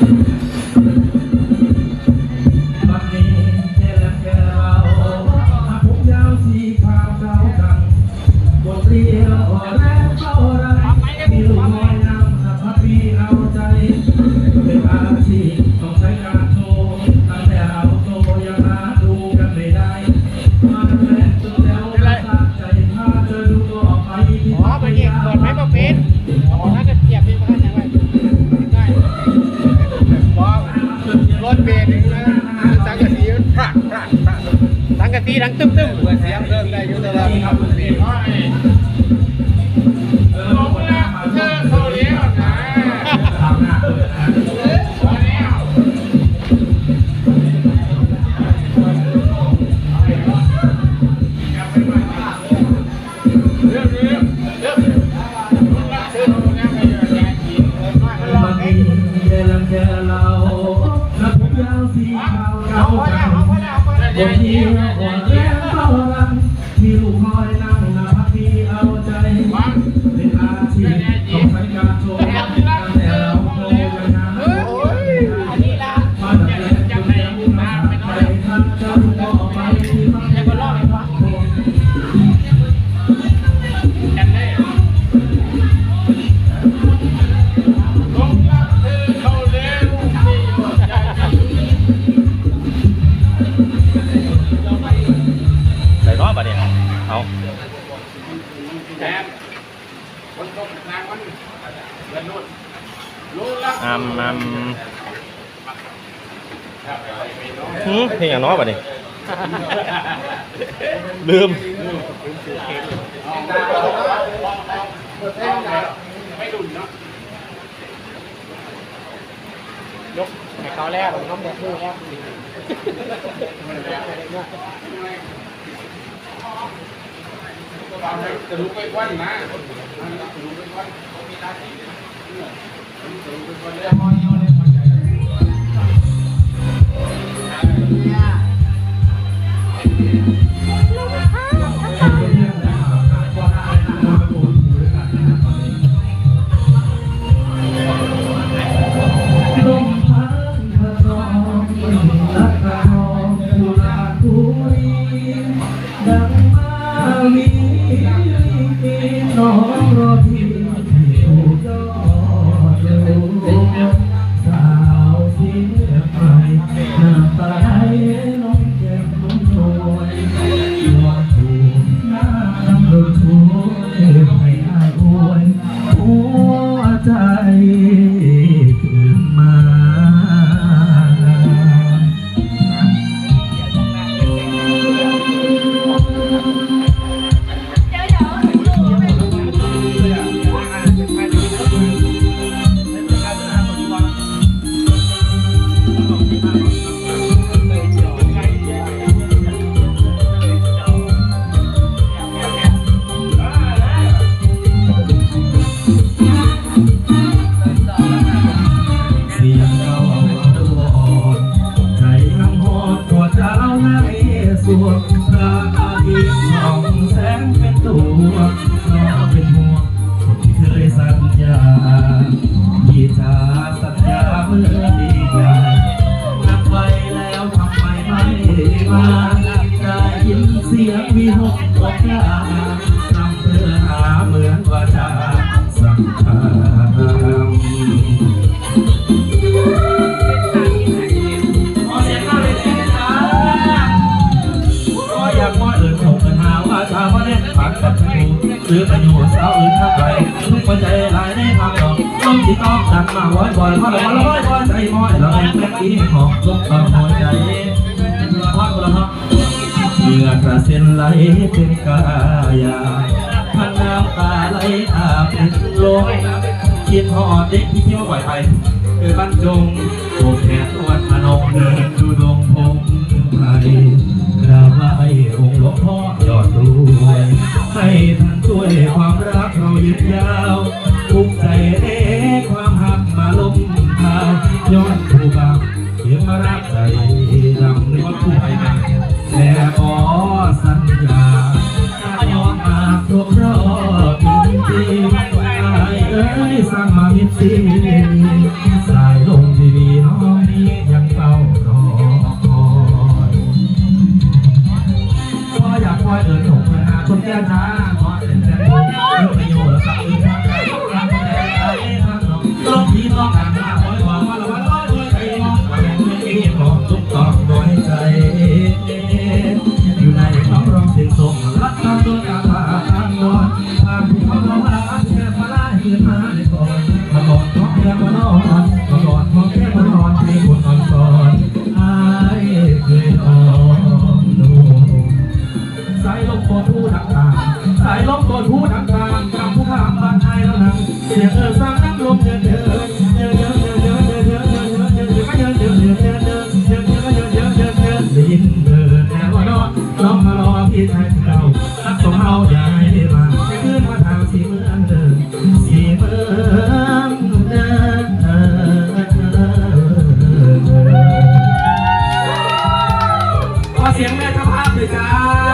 บั ตีดังตึ้มตึ้มเสียงเริ่มได้อยู่แต่ว่ามันทำมันเองลงแล้วเธอเขาเลี้ย เนี่ยเอาอามอามหืมเพลง อย่างน้อยปะเนี่ยลืมยกให้เขาแล้วน้องแบบนี้แล้วจะลุกไปควันนะ ใจ วงพระ หรือไปอยู่สาวอื่นข้างไกลทุกคนใจลายในทางดอกต้องติดต้องดังมาบ่อยบ่อยๆมาเลยมาเลยบ่อยใจม้อยเราเองแม่กี้ของทุกควาหัวใจพักละฮะเหงื่อกระเซ็นไหลเป็นกายาพันน้ำตาไหลอาบเป็นลมคิดหอดเด็กที่เที่ยวไหวไปคือบรรจงโอบแขนอวดพนมเดินดูดง ยาวภูมิใจเด้ความหักมาลมพาย้อนผู้บางเสียงมรักใจดำนึกว่าผู้ไปมาแต่ขอสัญญาถ้าออกมาครบรอบจริงเอ้ยสร้างมามิตรสีสายลมดีๆน้องนี้ยังเฝ้ารอคอยพ่ออยากคอยเอิญหงเพื่อนหาคนแก้ช้าขอเอิญแจ้ง เสียงแม่เจ้าภาพเลยจ้า